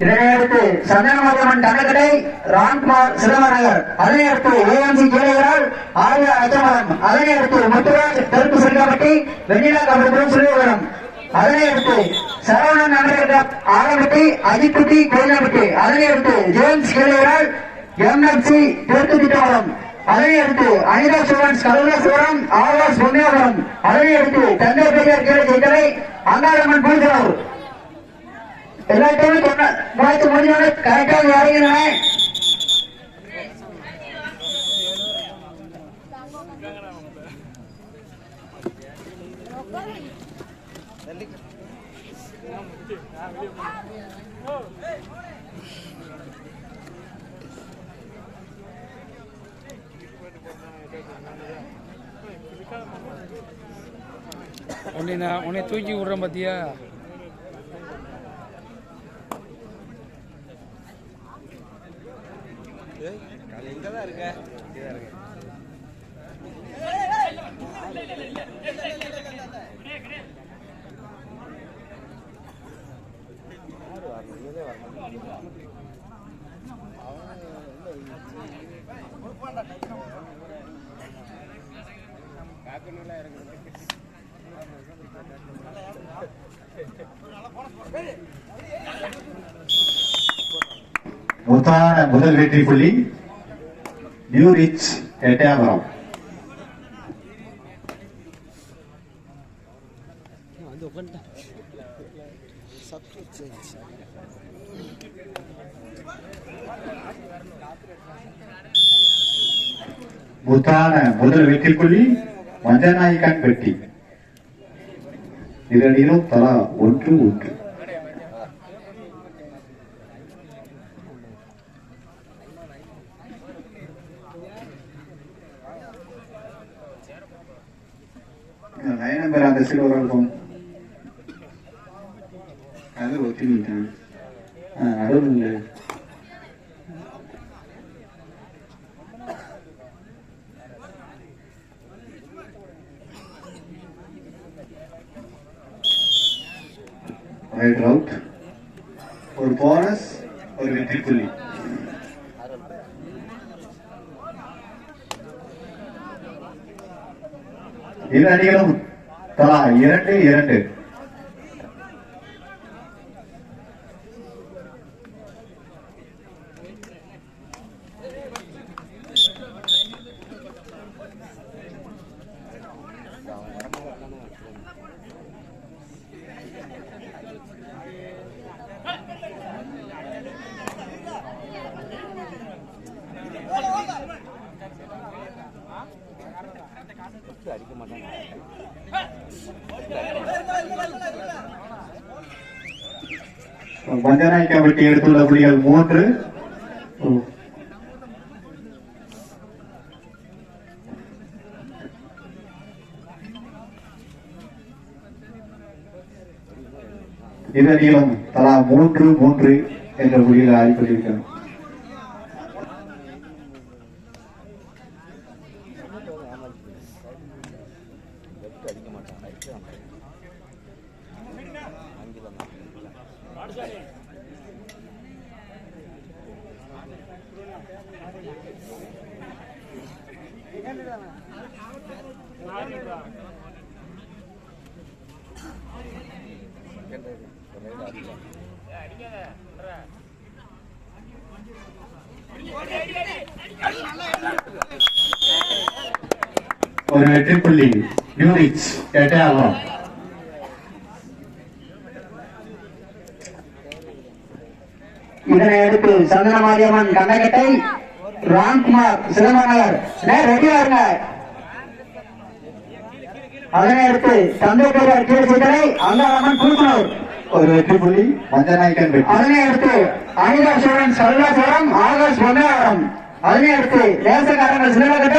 இதனையடுத்து சந்தனமாரியம்மன் தங்கக்கடை ராம்குமார் சிதம்பரநகர் அதனையடுத்து ஏஎம்சி கீழையரால் ஆர்யா அச்சமரம் அதனையடுத்து முத்துராஜ் தெற்கு செல்காப்பட்டி வெண்ணிலா கபடிபுரம் சிறுவரம் அதனையடுத்து சரவணன் நகர் ஆரம்பட்டி அஜித்குட்டி கோயிலம்பட்டி. அதனையடுத்து ஜேம்ஸ் கீழையரால் எம்எஃப்சி தெற்கு திட்டவரம் அதனை அடுத்து அனிதா சுவன்ஸ் கருணாசுவரம் ஆவாஸ் பொன்னியாபுரம். அதனை அடுத்து தந்தை பெரியார் கீழே அங்காரம்மன் அங்காளம்மன் பூஜாவூர் எல்லா டைமும் சொன்ன முளைச்சு முடிஞ்சோட கரெக்டாக இறங்கினேன் உன்னை நான் உன்னை தூக்கி விடுறேன் பார்த்தியா எங்க தான் இருக்க இங்கே தான் முத்தான முதல் வெற்றி புள்ளி நியூ ரிச் எட்டயபுரம். முத்தான முதல் வெற்றி புள்ளி மஞ்சநாயக்கன் வெட்டி இரண்டிலும் தலா ஒன்று ஒன்று. லைன் அந்த சில்வர் இருக்கும் அது ஒத்திக்கிட்டேன் அருள் ரைட் அவுட் ஒரு போனஸ் ஒரு வெற்றி புள்ளி இரு அணிகளும் தலா இரண்டு இரண்டு அடிக்க மாட்டாங்க. பஞ்சநாய் கமிட்டி எடுத்துள்ள புள்ளிகள் மூன்று. இரு அணிகளும் தலா மூன்று மூன்று என்ற புள்ளியில் ஆடிக்கொண்டிருக்கிறது லெஃப்ட் அடிக்க மாட்டாங்க ரைட்டு ஆங்கிலம் ஒரு வெற்றி புள்ளி யூனிட்ஸ் எட்டயபுரம் இதனை அடுத்து சந்தனமாரியம்மன் கண்ணகட்டை ராம்குமார் சிதம்பரநகர் ரெடியா இருங்க அதனை அடுத்து தந்தை பெரியார் கீழே செய்தலை அங்காளம்மன் குழுக்குனூர் ஒரு வெற்றி புள்ளி மஞ்சநாயக்கன் அதனை அடுத்து அனிதா ஸ்டூடெண்ட்ஸ் கருணாசுரம் ஆகாஷ் பொன்னவரம் அதனை அடுத்து தேசக்காரங்கள் சிலவகட்டை